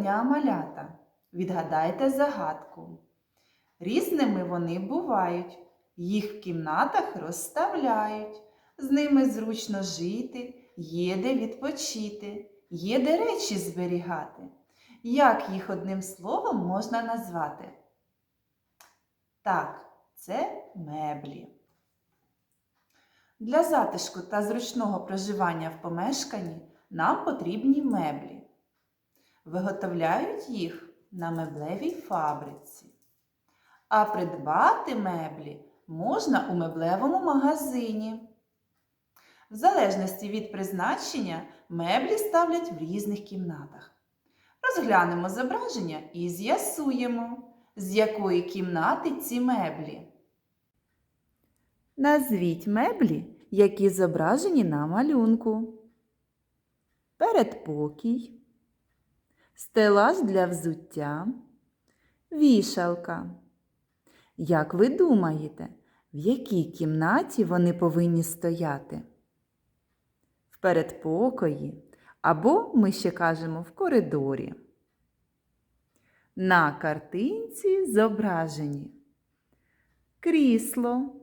дня, малята! Відгадайте загадку. Різними вони бувають, їх в кімнатах розставляють, з ними зручно жити, є де відпочити, є де речі зберігати. Як їх одним словом можна назвати? Так, це меблі. Для затишку та зручного проживання в помешканні нам потрібні меблі. Виготовляють їх на меблевій фабриці. А придбати меблі можна у меблевому магазині. В залежності від призначення меблі ставлять в різних кімнатах. Розглянемо зображення і з'ясуємо, з якої кімнати ці меблі. Назвіть меблі, які зображені на малюнку. Передпокій, стелаж для взуття, вішалка. Як ви думаєте, в якій кімнаті вони повинні стояти? В передпокої або ми ще кажемо в коридорі. На картинці зображені крісло,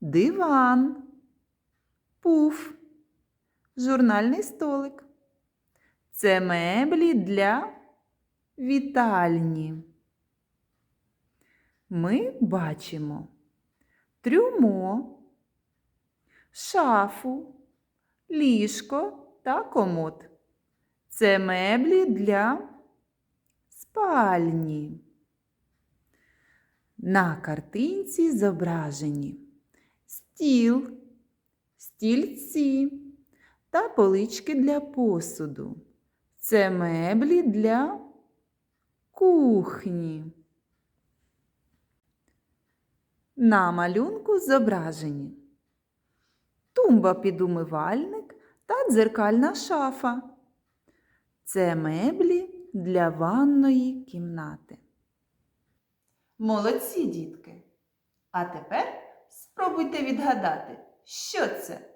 диван, пуф, журнальний столик. Це меблі для вітальні. Ми бачимо трюмо, шафу, ліжко та комод. Це меблі для спальні. На картинці зображені стіл, стільці та полички для посуду. Це меблі для кухні. На малюнку зображені тумба під умивальник та дзеркальна шафа. Це меблі для ванної кімнати. Молодці, дітки! А тепер спробуйте відгадати, що це?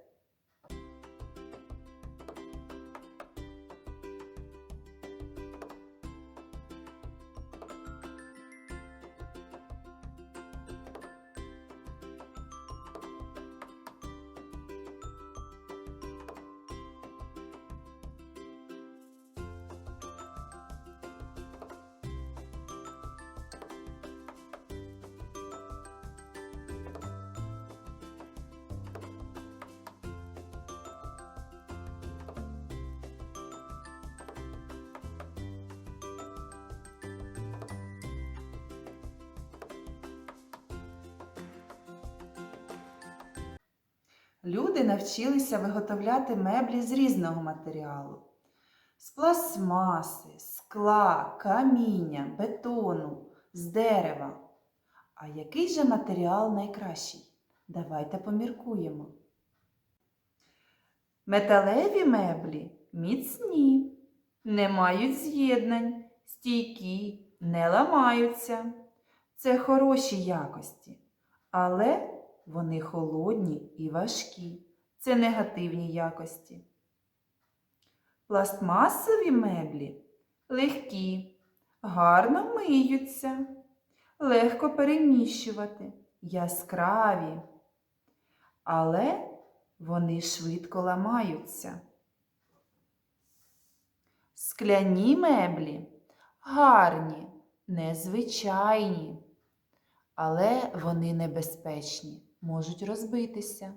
Люди навчилися виготовляти меблі з різного матеріалу: з пластмаси, скла, каміння, бетону, з дерева. А який же матеріал найкращий? Давайте поміркуємо. Металеві меблі міцні, не мають з'єднань, стійкі, не ламаються. Це хороші якості, але вони холодні і важкі. Це негативні якості. Пластмасові меблі легкі, гарно миються, легко переміщувати, яскраві, але вони швидко ламаються. Скляні меблі гарні, незвичайні, але вони небезпечні можуть розбитися.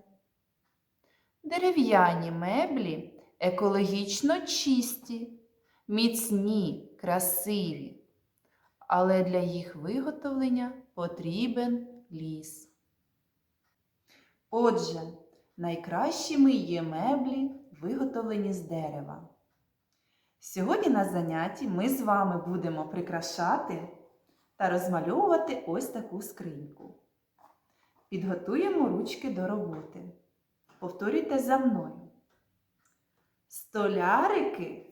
Дерев'яні меблі екологічно чисті, міцні, красиві, але для їх виготовлення потрібен ліс. Отже, найкращими є меблі, виготовлені з дерева. Сьогодні на занятті ми з вами будемо прикрашати та розмальовувати ось таку скриньку. Підготуємо ручки до роботи. Повторюйте за мною. Столярики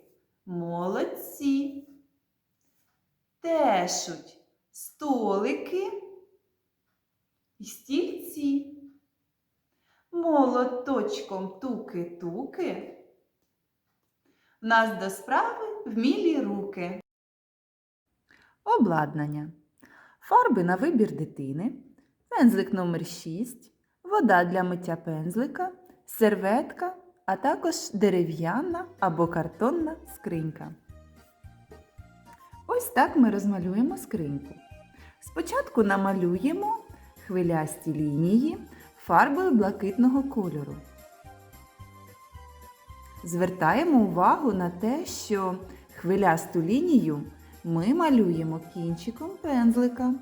молодці. Тешуть столики і стільці. Молоточком туки-туки. В нас до справи вмілі руки. Обладнання. Фарби на вибір дитини, пензлик номер 6, вода для миття пензлика, серветка, а також дерев'яна або картонна скринька. Ось так ми розмалюємо скриньку. Спочатку намалюємо хвилясті лінії фарбою блакитного кольору. Звертаємо увагу на те, що хвилясту лінію ми малюємо кінчиком пензлика.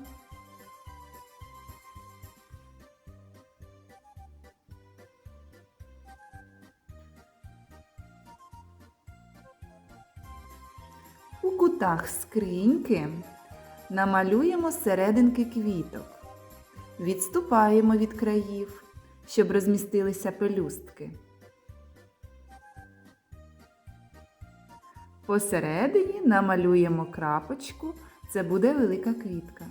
У кутах скриньки намалюємо серединки квіток. Відступаємо від країв, щоб розмістилися пелюстки. Посередині намалюємо крапочку, це буде велика квітка.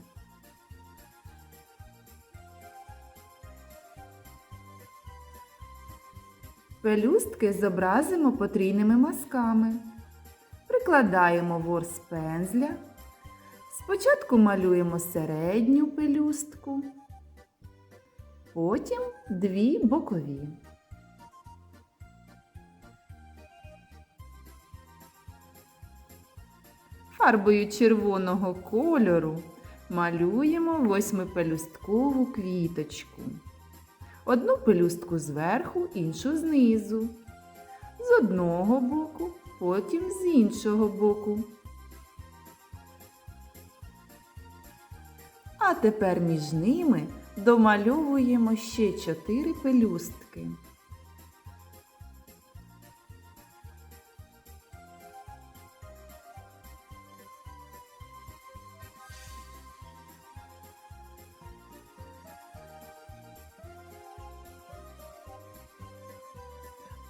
Пелюстки зобразимо потрійними мазками. Прикладаємо ворс пензля. Спочатку малюємо середню пелюстку, потім дві бокові. Фарбою червоного кольору малюємо восьмипелюсткову квіточку. Одну пелюстку зверху, іншу знизу. З одного боку, потім з іншого боку. А тепер між ними домальовуємо ще чотири пелюстки.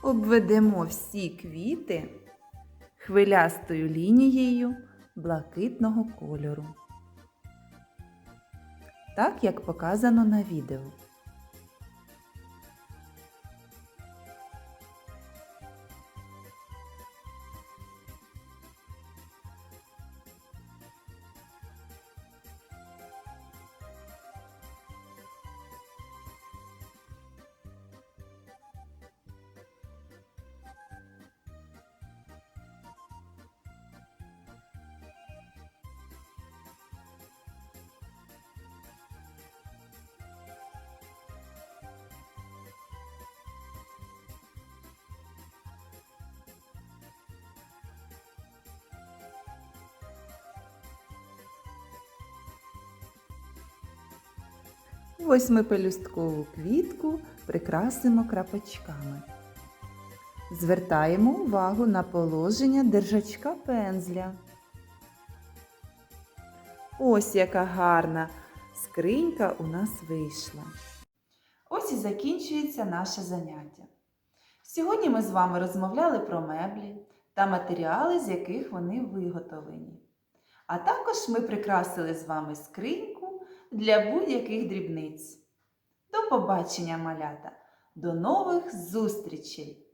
Обведемо всі квіти хвилястою лінією блакитного кольору. Так, як показано на відео. Восьмипелюсткову квітку прикрасимо крапочками. Звертаємо увагу на положення держачка пензля. Ось яка гарна скринька у нас вийшла. Ось і закінчується наше заняття. Сьогодні ми з вами розмовляли про меблі та матеріали, з яких вони виготовлені. А також ми прикрасили з вами скриньку для будь-яких дрібниць. До побачення, малята! До нових зустрічей!